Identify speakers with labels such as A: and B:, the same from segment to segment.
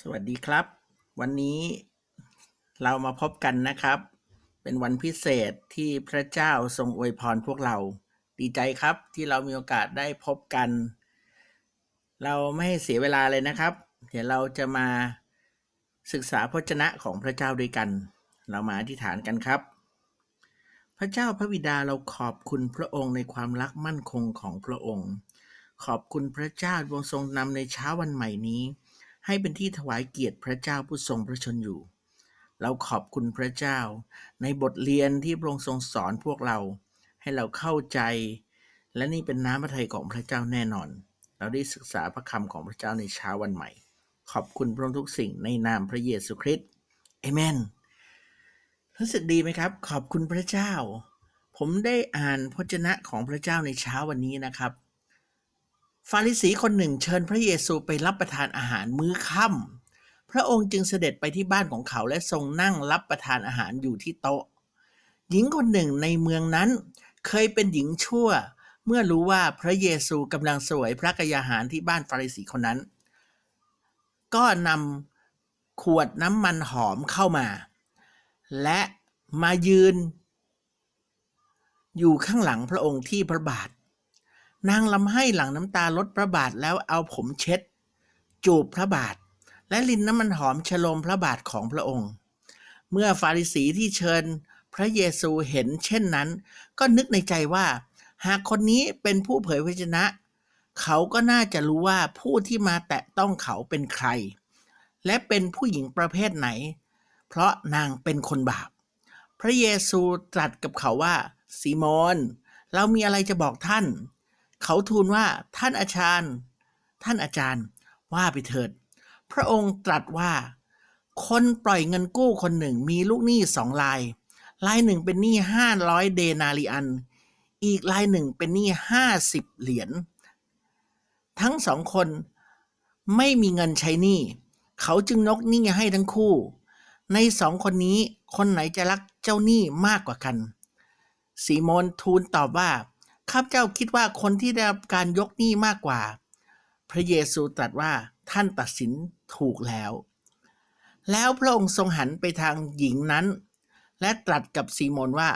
A: สวัสดีครับ วันนี้เรามาพบกันนะครับ เป็นวันพิเศษที่พระเจ้าทรงอวยพรพวกเรา ดีใจครับที่เรามีโอกาสได้พบกัน เราไม่ให้เสียเวลาเลยนะครับ เดี๋ยวเราจะมาศึกษาพระชนะของพระเจ้าด้วยกัน เรามาอธิษฐานกันครับ พระเจ้าพระบิดาเราขอบคุณพระองค์ในความรักมั่นคงของพระองค์ ขอบคุณพระเจ้าทรงทรงนำในเช้าวันใหม่นี้ ให้เป็นที่ถวายเกียรติพระเจ้าผู้ทรงพระชนอยู่ เราขอบคุณพระเจ้า ในบทเรียนที่พระองค์ทรงสอนพวกเรา ให้เราเข้าใจ และนี่เป็นน้ำพระทัยของพระเจ้าแน่นอน เราได้ศึกษาพระคำของพระเจ้าในเช้าวันใหม่ ขอบคุณพระองค์ทุกสิ่งในนามพระเยซูคริสต์เอเมนรู้สึกดีไหมครับ ขอบคุณพระเจ้า ผมได้อ่านพระชนะของพระเจ้าในเช้าวันนี้นะครับ ฟาริสีคนหนึ่งเชิญพระเยซูไปรับประทานอาหารมื้อค่ำพระองค์จึงเสด็จไปที่บ้านของเขาและทรงนั่งรับประทานอาหารอยู่ที่โต๊ะ หญิงคนหนึ่งในเมืองนั้น เคยเป็นหญิงชั่ว เมื่อรู้ว่าพระเยซูกำลังสวยพระกยาหารที่บ้านฟาริสีคนนั้น ก็นำขวดน้ำมันหอมเข้ามา และมายืน อยู่ข้างหลังพระองค์ที่พระบาท นางลำให้หลังน้ำตาลดพระบาทแล้วเอาผมเช็ด จูบพระบาท และลินน้ำมันหอมฉโลมพระบาทของพระองค์ เมื่อฟาริสีที่เชิญพระเยซูเห็นเช่นนั้น ก็นึกในใจว่า หากคนนี้เป็นผู้เผยพระชนะ เขาก็น่าจะรู้ว่าผู้ที่มาแตะต้องเขาเป็นใคร และเป็นผู้หญิงประเภทไหน เพราะนางเป็นคนบาป พระเยซูตรัสกับเขาว่า ซีโมนเรามีอะไรจะบอกท่าน เขาทูลว่าท่านอาจารย์ ท่านอาจารย์ว่าไปเถิด พระองค์ตรัสว่า คนปล่อยเงินกู้คนหนึ่งมีลูกหนี้สองรายรายหนึ่งเป็นหนี้ห้าร้อยเดนาริอัน อีกรายหนึ่งเป็นหนี้ห้าสิบเหรียญ ทั้งสองคนไม่มีเงินใช้หนี้ เขาจึงนกหนี้ให้ทั้งคู่ ในสองคนนี้คนไหนจะรักเจ้าหนี้มากกว่ากันสีมนทูลตอบว่า ข้าพเจ้าคิดว่าคนที่ได้รับการยกหนี้มากกว่า พระเยซูตรัสว่าท่านตัดสินถูกแล้ว แล้วพระองค์ทรงหันไปทางหญิงนั้น และตรัสกับซีโมนว่า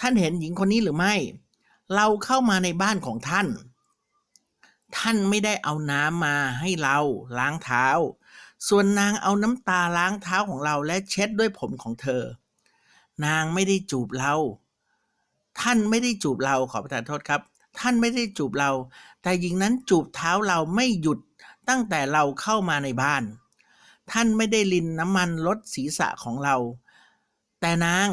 A: ท่านเห็นหญิงคนนี้หรือไม่ เราเข้ามาในบ้านของท่าน ท่านไม่ได้เอาน้ำมาให้เราล้างเท้า ส่วนนางเอาน้ำตาล้างเท้าของเราและเช็ดด้วยผมของเธอ นางไม่ได้จูบเรา ท่านไม่ได้จูบเราขอประทานโทษครับ ท่านไม่ได้จูบเรา แต่หญิงนั้นจูบเท้าเราไม่หยุดตั้งแต่เราเข้ามาในบ้าน ท่านไม่ได้ลินน้ำมันลดศีรษะของเรา แต่นาง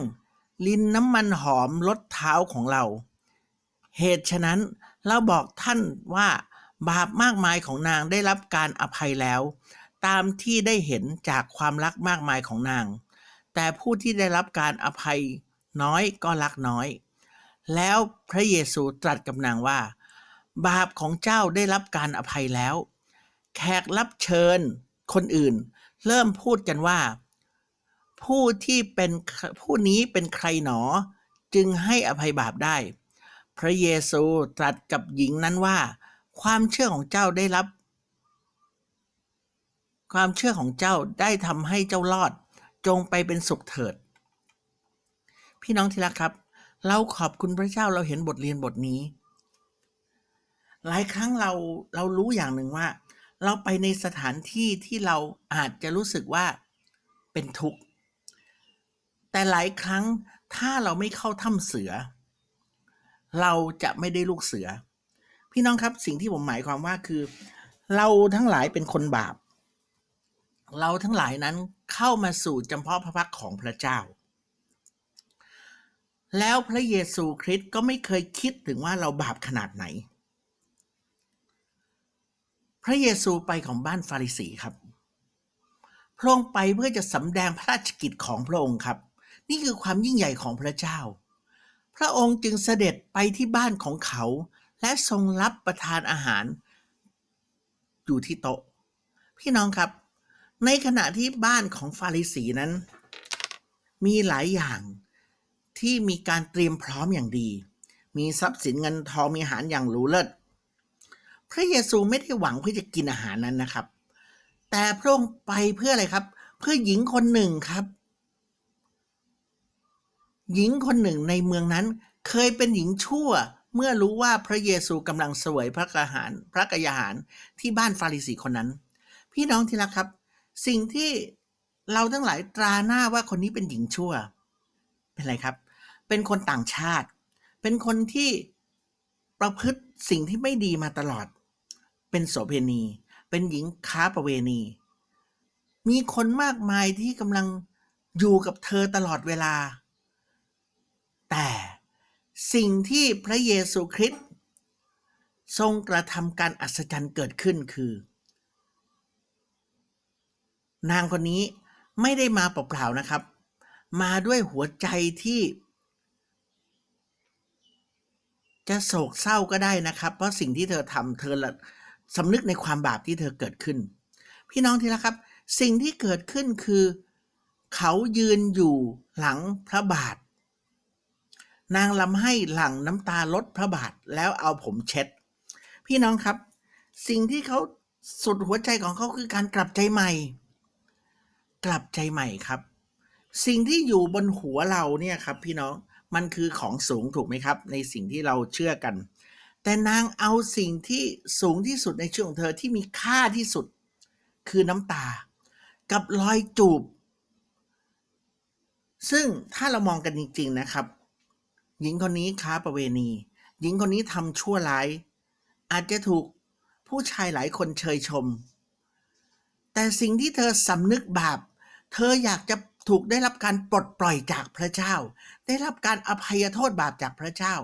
A: ลินน้ำมันหอมลดเท้าของเรา เหตุฉะนั้นเราบอกท่านว่าบาปมากมายของนางได้รับการอภัยแล้ว ตามที่ได้เห็นจากความรักมากมายของนาง แต่ผู้ที่ได้รับการอภัยน้อยก็รักน้อย แล้วพระเยซูตรัสกับนางว่า บาปของเจ้าได้รับการอภัยแล้ว แขกรับเชิญคนอื่น เริ่มพูดกันว่า ผู้ที่เป็นผู้นี้เป็นใครหนอ จึงให้อภัยบาปได้ พระเยซูตรัสกับหญิงนั้นว่า ความเชื่อของเจ้าได้รับ ความเชื่อของเจ้าได้ทำให้เจ้ารอดจงไปเป็นสุขเถิด พี่น้องที่รักครับ เราขอบคุณพระเจ้าเราเห็นบทเรียนบทนี้ หลายครั้งเราเรารู้อย่างหนึ่งว่า เราไปในสถานที่ที่เราอาจจะรู้สึกว่าเป็นทุกข์แต่หลายครั้งถ้าเราไม่เข้าถ้ำเสือ เราจะไม่ได้ลูกเสือ พี่น้องครับสิ่งที่ผมหมายความว่าคือ เราทั้งหลายเป็นคนบาป เราทั้งหลายนั้นเข้ามาสู่จำเพาะพระพักของพระเจ้า แล้วพระเยซูคริสต์ก็ไม่เคยคิดถึงว่าเราบาปขนาดไหน พระเยซูไปของบ้านฟาริสีครับ พระองค์ไปเพื่อจะสำแดงพระราชกิจของพระองค์ครับ นี่คือความยิ่งใหญ่ของพระเจ้า พระองค์จึงเสด็จไปที่บ้านของเขา และทรงรับประทานอาหาร อยู่ที่โต๊ะ พี่น้องครับ ในขณะที่บ้านของฟาริสีนั้น มีหลายอย่าง ที่มีการเตรียมพร้อมอย่างดี มีทรัพย์สินเงินทองมีอาหารอย่างหรูเลิศพระเยซูไม่ได้หวังเพื่อจะกินอาหารนั้นนะครับ แต่พระองค์ไปเพื่ออะไรครับ เพื่อหญิงคนหนึ่งครับ หญิงคนหนึ่งในเมืองนั้น เคยเป็นหญิงชั่วเมื่อรู้ว่าพระเยซูกำลังเสวยพระกหารพระกยาหารที่บ้านฟาริสีคนนั้น พี่น้องที่รักครับ สิ่งที่เราทั้งหลายตราหน้าว่าคนนี้เป็นหญิงชั่ว เป็นไรครับ เป็นคนต่างชาติ เป็นคนที่ประพฤติสิ่งที่ไม่ดีมาตลอด เป็นโสเภณี เป็นหญิงค้าประเวณี มีคนมากมายที่กำลังอยู่กับเธอตลอดเวลา แต่สิ่งที่พระเยซูคริสต์ทรงกระทำการอัศจรรย์เกิดขึ้นคือ นางคนนี้ไม่ได้มาเปล่าๆนะครับ มาด้วยหัวใจที่ จะโศกเศร้าก็ได้นะครับ เพราะสิ่งที่เธอทำเธอละสำนึกในความบาปที่เธอเกิดขึ้น พี่น้องที่รักครับ สิ่งที่เกิดขึ้นคือ เขายืนอยู่หลังพระบาท นางลำให้หลังน้ำตาลดพระบาทแล้วเอาผมเช็ด พี่น้องครับ สิ่งที่เขาสุดหัวใจของเขาคือการกลับใจใหม่ กลับใจใหม่ครับ สิ่งที่อยู่บนหัวเราเนี่ยครับ พี่น้อง มันคือของสูงถูกไหมครับ ในสิ่งที่เราเชื่อกัน แต่นางเอาสิ่งที่สูงที่สุดในชีวิตของเธอที่มีค่าที่สุด คือน้ำตา กับรอยจูบ ซึ่งถ้าเรามองกันจริง ๆนะครับ หญิงคนนี้ค้าประเวณี หญิงคนนี้ทำชั่วร้าย อาจจะถูกผู้ชายหลายคนเชยชม แต่สิ่งที่เธอสำนึกบาป เธออยากจะ ถูกได้รับการปลดปล่อยจากพระเจ้า ได้รับการอภัยโทษบาปจากพระเจ้า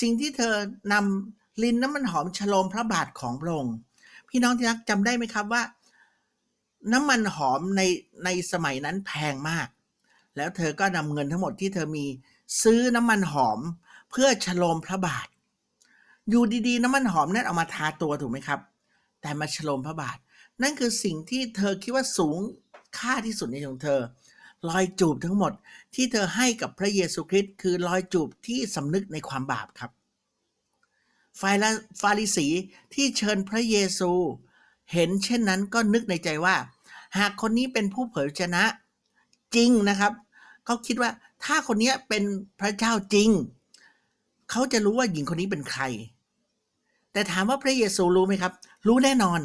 A: สิ่งที่เธอนำลินน้ำมันหอมฉลมพระบาทของพระองค์พี่น้องที่รักจำได้ไหมครับว่า น้ำมันหอมในในสมัยนั้นแพงมาก แล้วเธอก็นำเงินทั้งหมดที่เธอมีซื้อน้ำมันหอมเพื่อฉลมพระบาท อยู่ดีๆ น้ำมันหอมนั้นเอามาทาตัวถูกไหมครับ แต่มาฉลมพระบาท นั่นคือสิ่งที่เธอคิดว่าสูงค่าที่สุดในชีวิตของเธอ รอยจูบทั้งหมดที่เธอให้กับพระเยซูคริสต์คือรอยจูบที่สำนึกในความบาปครับฝ่ายละฟาริสีที่เชิญพระเยซู เห็นเช่นนั้นก็นึกในใจว่า หากคนนี้เป็นผู้เผยชนะจริงนะครับเขาคิดว่าถ้าคนนี้เป็นพระเจ้าจริง เขาจะรู้ว่าหญิงคนนี้เป็นใคร แต่ถามว่าพระเยซูรู้ไหมครับ รู้แน่นอน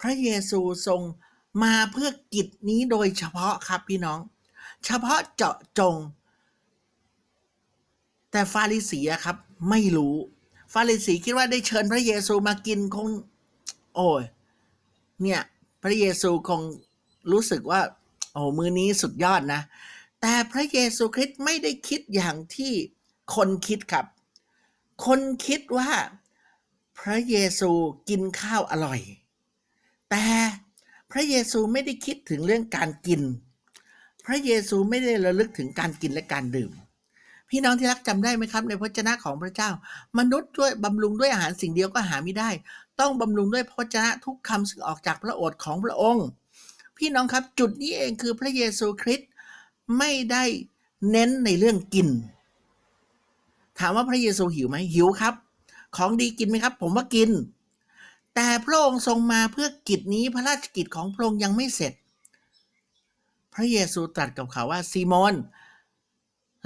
A: พระเยซูทรงมาเพื่อกิจนี้โดยเฉพาะครับพี่น้อง เฉพาะเจาะจง แต่ฟาริสีครับ ไม่รู้ ฟาริสีคิดว่าได้เชิญพระเยซูมากินคง โอ้ยเนี่ยพระเยซูคงรู้สึกว่า โอ้มือนี้สุดยอดนะ แต่พระเยซูคริสต์ไม่ได้คิดอย่างที่คนคิดครับ คนคิดว่าพระเยซูกินข้าวอร่อย แต่พระเยซูไม่ได้คิดถึงเรื่องการกิน พระเยซูไม่ได้ระลึกถึงการกินและการดื่ม พี่น้องที่รักจำได้ไหมครับ ในพระเจ้าของพระเจ้า มนุษย์ด้วยบำรุงด้วยอาหารสิ่งเดียวก็หาไม่ได้ ต้องบำรุงด้วยพระวจนะทุกคำซึ่งออกจากพระโอษฐ์ของพระองค์ พี่น้องครับจุดนี้เองคือพระเยซูคริสต์ไม่ได้เน้นในเรื่องกิน ถามว่าพระเยซูหิวไหมหิวครับ ของดีกินไหมครับ ผมว่ากิน แต่พระองค์ทรงมาเพื่อกิจนี้พระราชกิจของพระองค์ยังไม่เสร็จ ระเยซูตรัสกับเขาว่าซีโมน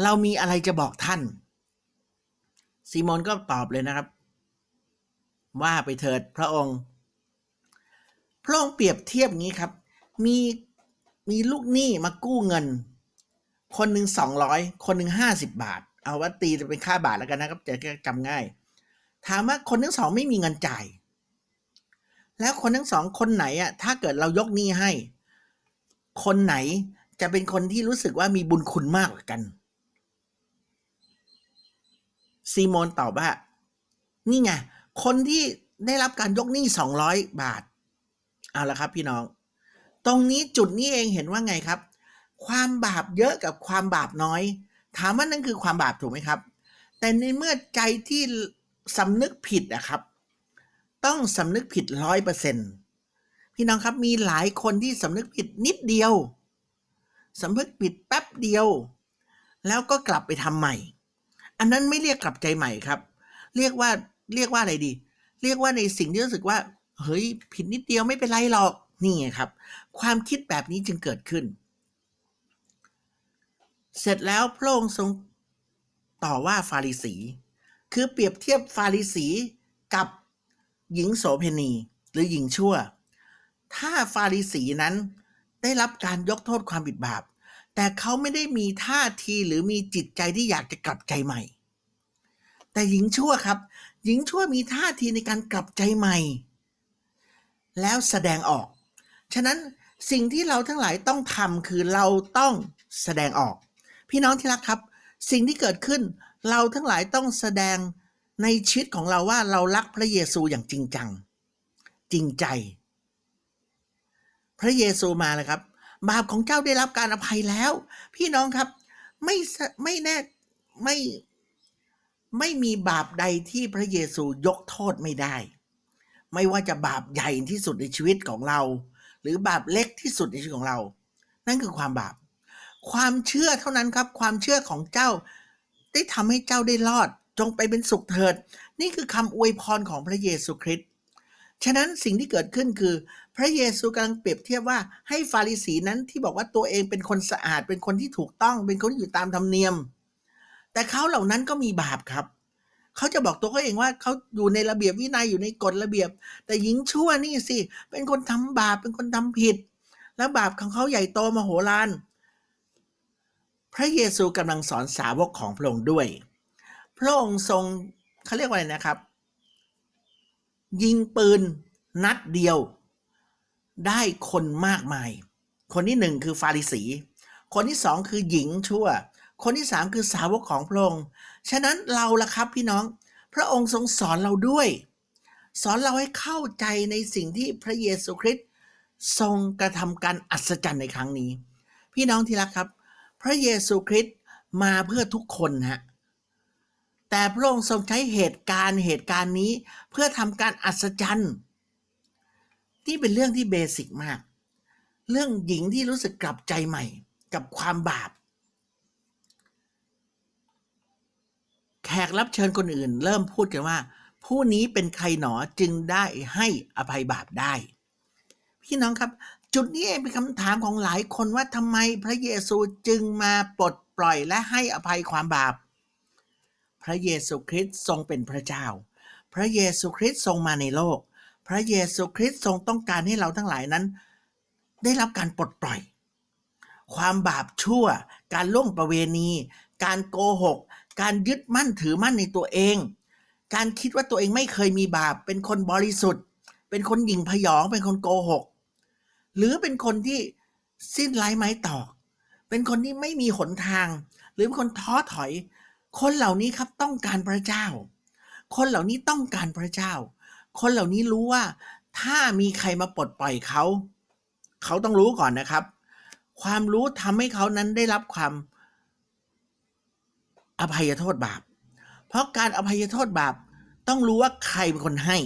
A: เรามีอะไรจะบอกท่านซีโมนก็ตอบเลยนะครับ ว่าไปเถิดพระองค์ พระองค์เปรียบเทียบงี้ครับ มีมีลูกหนี้มากู้เงิน คนหนึ่งสองร้อยคนหนึ่งห้าสิบบาท เอาว่าตีจะเป็นค่าบาทแล้วกันนะครับจะจำง่าย ถามว่าคนทั้งสองไม่มีเงินจ่าย แล้วคนทั้งสองคนไหนอะถ้าเกิดเรายกหนี้ให้ คนไหนจะเป็นคนที่รู้สึกว่ามีบุญคุณมากกว่ากัน ซีโมนตอบว่า นี่ไง คนที่ได้รับการยกหนี้สองร้อยบาท เอาละครับพี่น้อง ตรงนี้จุดนี้เองเห็นว่าไงครับ ความบาปเยอะกับความบาปน้อย ถามว่านั่นคือความบาปถูกไหมครับ แต่ในเมื่อใจที่สำนึกผิดนะครับ ต้องสำนึกผิดร้อยเปอร์เซ็นต์ พี่น้องครับมีหลายคนที่สำนึกผิดนิดเดียวสำนึกผิดแป๊บเดียว แล้วก็กลับไปทำใหม่ อันนั้นไม่เรียกกลับใจใหม่ครับ เรียกว่าเรียกว่าอะไรดี เรียกว่าในสิ่งที่รู้สึกว่า เฮ้ยผิดนิดเดียวไม่เป็นไรหรอกนี่ไงครับ ความคิดแบบนี้จึงเกิดขึ้น เสร็จแล้วพระองค์ทรงต่อว่าฟาริสี คือเปรียบเทียบฟาริสีกับหญิงโสเพณีหรือหญิงชั่ว ถ้าฟาริสีนั้นได้รับการยกโทษความผิดบาป แต่เขาไม่ได้มีท่าทีหรือมีจิตใจที่อยากจะกลับใจใหม่ แต่หญิงชั่วครับ หญิงชั่วมีท่าทีในการกลับใจใหม่ แล้วแสดงออก ฉะนั้นสิ่งที่เราทั้งหลายต้องทำคือเราต้องแสดงออก พี่น้องที่รักครับ สิ่งที่เกิดขึ้นเราทั้งหลายต้องแสดงในชีวิตของเราว่าเรารักพระเยซูอย่างจริงจัง จริงใจ พระเยซูมาเลยครับ บาปของเจ้าได้รับการอภัยแล้ว พี่น้องครับไม่ไม่แน่ไม่ไม่มีบาปใดที่พระเยซูยกโทษไม่ได้ ไม่ว่าจะบาปใหญ่ที่สุดในชีวิตของเรา หรือบาปเล็กที่สุดในชีวิตของเรา นั่นคือความบาป ความเชื่อเท่านั้นครับ ความเชื่อของเจ้า ได้ทำให้เจ้าได้รอด จงไปเป็นสุขเถิด นี่คือคำอวยพรของพระเยซูคริสต์ฉะนั้นสิ่งที่เกิดขึ้นคือ พระเยซูกำลังเปรียบเทียบว่าให้ฟาริสีนั้นที่บอกว่าตัวเองเป็นคนสะอาด เป็นคนที่ถูกต้อง เป็นคนที่อยู่ตามธรรมเนียม แต่เขาเหล่านั้นก็มีบาปครับ เขาจะบอกตัวเขาเองว่าเขาอยู่ในระเบียบวินัยอยู่ในกฎระเบียบ แต่หญิงชั่วนี่สิ เป็นคนทำบาป เป็นคนทำผิด แล้วบาปของเขาใหญ่โตมโหฬาร พระเยซูกำลังสอนสาวกของพระองค์ด้วย พระองค์ทรงเขาเรียกว่าอะไรนะครับ ยิงปืนนัดเดียว ได้คนมากมาย คนที่หนึ่งคือฟาริสี คนที่สองคือหญิงชั่ว คนที่สามคือสาวกของพระองค์ ฉะนั้นเราล่ะครับพี่น้อง พระองค์ทรงสอนเราด้วย สอนเราให้เข้าใจในสิ่งที่พระเยซูคริสต์ทรงกระทำการอัศจรรย์ในครั้งนี้ พี่น้องที่รักครับ พระเยซูคริสต์มาเพื่อทุกคนฮะแต่พระองค์ทรงใช้เหตุการณ์เหตุการณ์นี้เพื่อทำการอัศจรรย์ นี่เป็นเรื่องที่เบสิกมาก เรื่องหญิงที่รู้สึกกลับใจใหม่ กับความบาป แขกรับเชิญคนอื่น เริ่มพูดกันว่า ผู้นี้เป็นใครหนอจึงได้ให้อภัยบาปได้ พี่น้องครับ จุดนี้เป็นคำถามของหลายคนว่าทำไมพระเยซูจึงมาปลดปล่อยและให้อภัยความบาป พระเยซูคริสต์ทรงเป็นพระเจ้า พระเยซูคริสต์ทรงมาในโลก พระเยซูคริสต์ทรงต้องการให้เราทั้งหลายนั้น ได้รับการปลดปล่อย ความบาปชั่ว การล่วงประเวณี การโกหก การยึดมั่นถือมั่นในตัวเอง การคิดว่าตัวเองไม่เคยมีบาป เป็นคนบริสุทธิ์ เป็นคนหยิ่งพยอง เป็นคนโกหก หรือเป็นคนที่สิ้นไร้ไม้ตอก เป็นคนที่ไม่มีหนทาง หรือเป็นคนท้อถอย คนเหล่านี้ครับต้องการพระเจ้า คนเหล่านี้ต้องการพระเจ้า คนเหล่านี้รู้ว่า ถ้ามีใครมาปลดปล่อยเขา เขาต้องรู้ก่อนนะครับ ความรู้ทำให้เขานั้นได้รับความอภัยโทษบาป เพราะการอภัยโทษบาปต้องรู้ว่าใครเป็นคนให้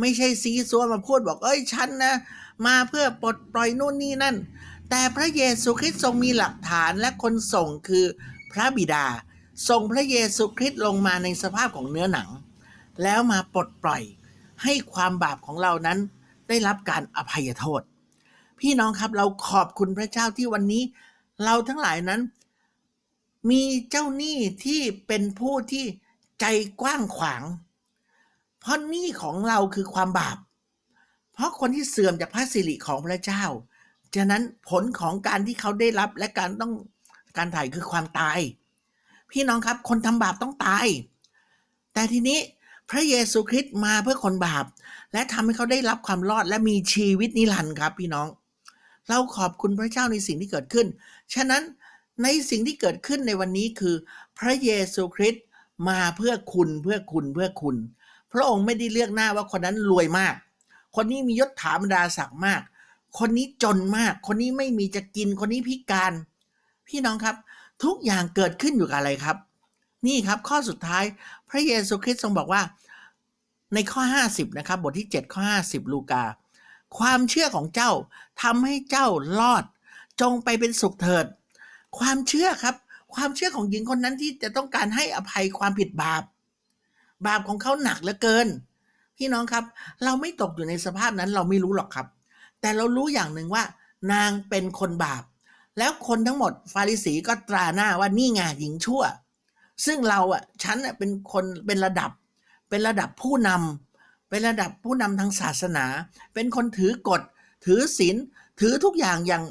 A: ไม่ใช่ซีซัวมาพูดบอก เอ้ยฉันนะ มาเพื่อปลดปล่อยนู่นนี่นั่น แต่พระเยซูคริสต์ทรงมีหลักฐานและคนส่งคือพระบิดา ส่งพระเยซูคริสต์ลงมาในสภาพของเนื้อหนัง แล้วมาปลดปล่อยให้ความบาปของเรานั้นได้รับการอภัยโทษ พี่น้องครับเราขอบคุณพระเจ้าที่วันนี้ เราทั้งหลายนั้น มีเจ้าหนี้ที่เป็นผู้ที่ใจกว้างขวาง เพราะหนี้ของเราคือความบาป เพราะคนที่เสื่อมจากพระสิริของพระเจ้าฉะนั้นผลของการที่เขาได้รับและการต้องการถ่ายคือความตาย พี่น้องครับคนทำบาปต้องตาย แต่ทีนี้ พระเยซูคริสต์มาเพื่อคนบาป และทำให้เขาได้รับความรอดและมีชีวิตนิรันดร์ครับพี่น้อง เราขอบคุณพระเจ้าในสิ่งที่เกิดขึ้น ฉะนั้นในสิ่งที่เกิดขึ้นในวันนี้คือ พระเยซูคริสต์มาเพื่อคุณเพื่อคุณเพื่อคุณ พระองค์ไม่ได้เลือกหน้าว่าคนนั้นรวยมาก คนนี้มียศถาบรรดาศักดิ์มาก คนนี้จนมาก คนนี้ไม่มีจะกินคนนี้พิการ พี่น้องครับ ทุกอย่างเกิดขึ้นอยู่กับอะไรครับ นี่ครับข้อสุดท้ายพระเยซูคริสต์ทรงบอกว่าในข้อ 50 นะครับ บทที่ 7 ข้อ 50 ลูกา ความเชื่อของเจ้าทำให้เจ้ารอด จงไปเป็นสุขเถิด ความเชื่อครับ ความเชื่อของหญิงคนนั้นที่จะต้องการให้อภัยความผิดบาป บาปของเขาหนักเหลือเกิน พี่น้องครับ เราไม่ตกอยู่ในสภาพนั้นเราไม่รู้หรอกครับ แต่เรารู้อย่างหนึ่งว่า นางเป็นคนบาป แล้วคนทั้งหมดฟาริสีก็ตราหน้าว่านี่ไงหญิงชั่ว ซึ่งเราอะฉันอะเป็นคนเป็นระดับ เป็นระดับผู้นำเป็นระดับผู้นำทางศาสนา เป็นคนถือกฎ ถือศีลถือทุกอย่างอย่าง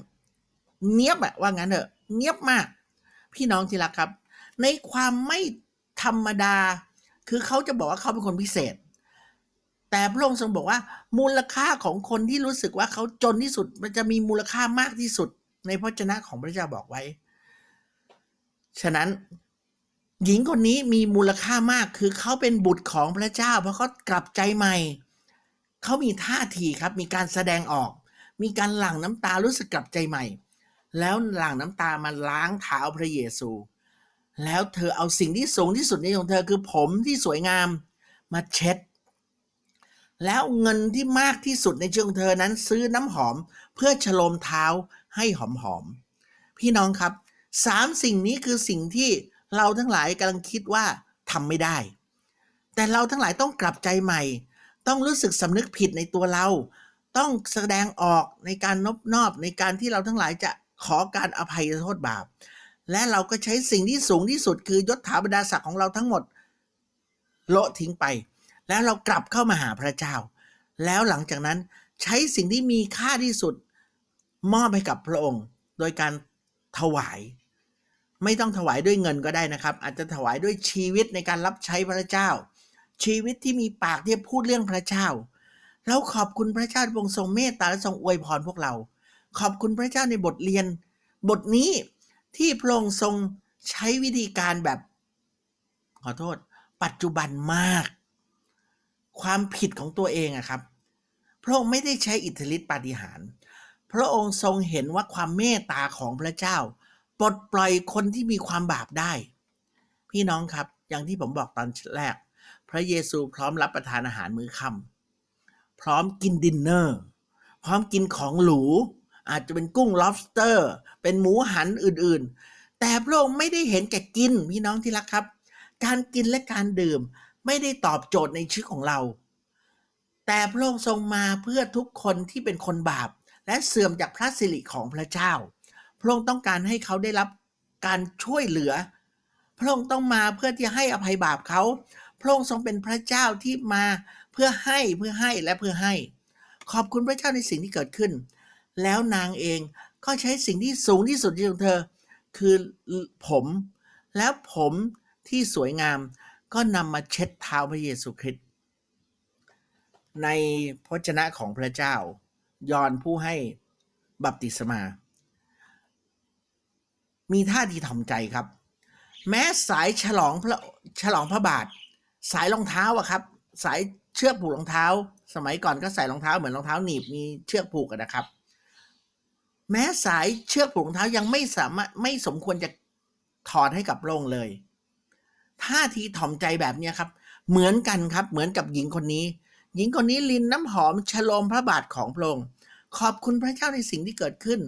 A: เนียบอะว่างั้นเถอะเนียบมาก พี่น้องที่รักครับ ในความไม่ธรรมดา คือเขาจะบอกว่าเขาเป็นคนพิเศษ แต่พระองค์ทรงบอกว่า มูลค่าของคนที่รู้สึกว่าเขาจนที่สุด มันจะมีมูลค่ามากที่สุด ในพระเจนะของพระเจ้าบอกไว้ ฉะนั้น หญิงคนนี้มีมูลค่ามากคือเขาเป็นบุตรของพระเจ้า เพราะเขากลับใจใหม่ เขามีท่าทีครับ มีการแสดงออก มีการหลั่งน้ำตารู้สึกกลับใจใหม่ แล้วหลั่งน้ำตามาล้างเท้าพระเยซู แล้วเธอเอาสิ่งที่สูงที่สุดในของเธอคือผมที่สวยงามมาเช็ด แล้วเงินที่มากที่สุดในชีวิตของเธอนั้นซื้อน้ำหอมเพื่อฉโลมเท้าให้หอมๆพี่น้องครับสามสิ่งนี้คือสิ่งที่ เราทั้งหลายกำลังคิดว่าทำไม่ได้ แต่เราทั้งหลายต้องกลับใจใหม่ ต้องรู้สึกสำนึกผิดในตัวเรา ต้องแสดงออกในการนบนอบในการที่เราทั้งหลายจะขอการอภัยโทษบาป และเราก็ใช้สิ่งที่สูงที่สุดคือยศถาบรรดาศักดิ์ของเราทั้งหมดโละทิ้งไป แล้วเรากลับเข้ามาหาพระเจ้า แล้วหลังจากนั้นใช้สิ่งที่มีค่าที่สุดมอบให้กับพระองค์ โดยการถวาย ไม่ต้องถวายด้วยเงินก็ได้นะครับ อาจจะถวายด้วยชีวิตในการรับใช้พระเจ้า ชีวิตที่มีปากที่จะพูดเรื่องพระเจ้าเราขอบคุณพระเจ้าทระองค์ทรงเมตตาและทรงอวยพรพวกเรา ขอบคุณพระเจ้าในบทเรียน บทนี้ที่พระองค์ทรงใช้วิธีการแบบ ขอโทษ ปัจจุบันมาก ความผิดของตัวเองอะครับ พระองค์ไม่ได้ใช้อิทธิฤทธิปาฏิหาริย์พระองค์ทรงเห็นว่าความเมตตาของพระเจ้า ปลดปล่อยคนที่มีความบาปได้ พี่น้องครับอย่างที่ผมบอกตอนแรก พระเยซูพร้อมรับประทานอาหารมื้อค่ำพร้อมกินดินเนอร์พร้อมกินของหรู อาจจะเป็นกุ้ง lobster เป็นหมูหันอื่นๆ แต่พระองค์ไม่ได้เห็นแก่กินพี่น้องที่รักครับ การกินและการดื่มไม่ได้ตอบโจทย์ในชีวิตของเรา แต่พระองค์ทรงมาเพื่อทุกคนที่เป็นคนบาป และเสื่อมจากพระสิริของพระเจ้า พระองค์ต้องการให้เขาได้รับการช่วยเหลือ พระองค์ต้องมาเพื่อที่ให้อภัยบาปเขา พระองค์ทรงเป็นพระเจ้าที่มาเพื่อให้เพื่อให้และเพื่อให้ ขอบคุณพระเจ้าในสิ่งที่เกิดขึ้น แล้วนางเองก็ใช้สิ่งที่สูงที่สุดของเธอ คือผมแล้วผมที่สวยงามก็นำมาเช็ดเท้าพระเยซูคริสต์ในพระเจนะของพระเจ้า ยอนผู้ให้บัพติศมา มีท่าทีถ่อมใจครับ แม้สายฉลองพระฉลองพระบาท สายรองเท้าอะครับ สายเชือกผูกรองเท้า สมัยก่อนก็ใส่รองเท้าเหมือนรองเท้าหนีบมีเชือกผูกกันนะครับ แม้สายเชือกผูกรองเท้ายังไม่สามารถไม่สมควรจะถอดให้กับโรงเลยท่าทีถ่อมใจแบบนี้ครับ เหมือนกันครับเหมือนกับหญิงคนนี้ หญิงคนนี้ลินน้ำหอมฉลมพระบาทของพระองค์ขอบคุณพระเจ้าในสิ่งที่เกิดขึ้น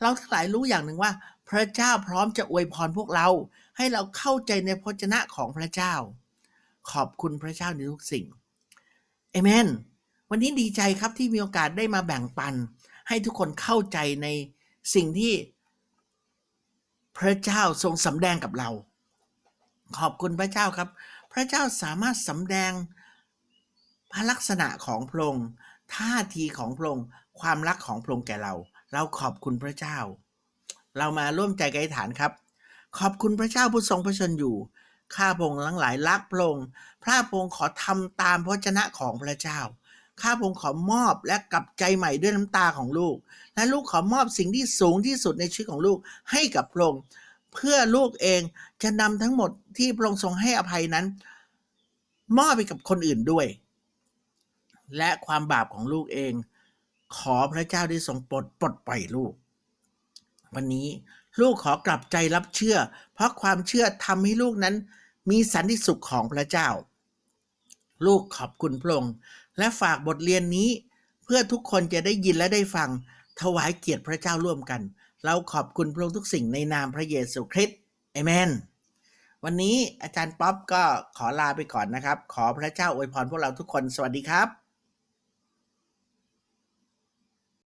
A: เราทั้งหลายรู้อย่างหนึ่งว่า พระเจ้าพร้อมจะอวยพรพวกเรา ให้เราเข้าใจในพระเจนะของพระเจ้า ขอบคุณพระเจ้าในทุกสิ่งเอเมน วันนี้ดีใจครับที่มีโอกาสได้มาแบ่งปัน ให้ทุกคนเข้าใจในสิ่งที่ พระเจ้าทรงสำแดงกับเรา ขอบคุณพระเจ้าครับ พระเจ้าสามารถสำแดงพระลักษณะของพระองค์ท่าทีของพระองค์ความรักของพระองค์แก่เรา เราขอบคุณพระเจ้า เรามาร่วมใจกันอธิษฐานครับ ขอบคุณพระเจ้าผู้ทรงพระชนอยู่ ข้าพงค์ทั้งหลายรักพระองค์พระพงค์ขอทำตามพระชนะของพระเจ้า ข้าพงค์ขอมอบและกลับใจใหม่ด้วยน้ำตาของลูก และลูกขอมอบสิ่งที่สูงที่สุดในชีวิตของลูกให้กับพระองค์เพื่อลูกเองจะนำทั้งหมดที่พระองค์ทรงให้อภัยนั้น มอบไปกับคนอื่นด้วย และความบาปของลูกเอง ขอพระเจ้าได้ทรงปลดปลดปล่อยลูก วันนี้ลูกขอกลับใจรับเชื่อ เพราะความเชื่อทำให้ลูกนั้นมีสันติสุขของพระเจ้า ลูกขอบคุณพระองค์และฝากบทเรียนนี้ เพื่อทุกคนจะได้ยินและได้ฟัง ถวายเกียรติพระเจ้าร่วมกัน เราขอบคุณพระองค์ทุกสิ่งในนามพระเยซูคริสต์เอเมน วันนี้อาจารย์ป๊อบก็ขอลาไปก่อนนะครับ ขอพระเจ้าอวยพรพวกเราทุกคน สวัสดีครับ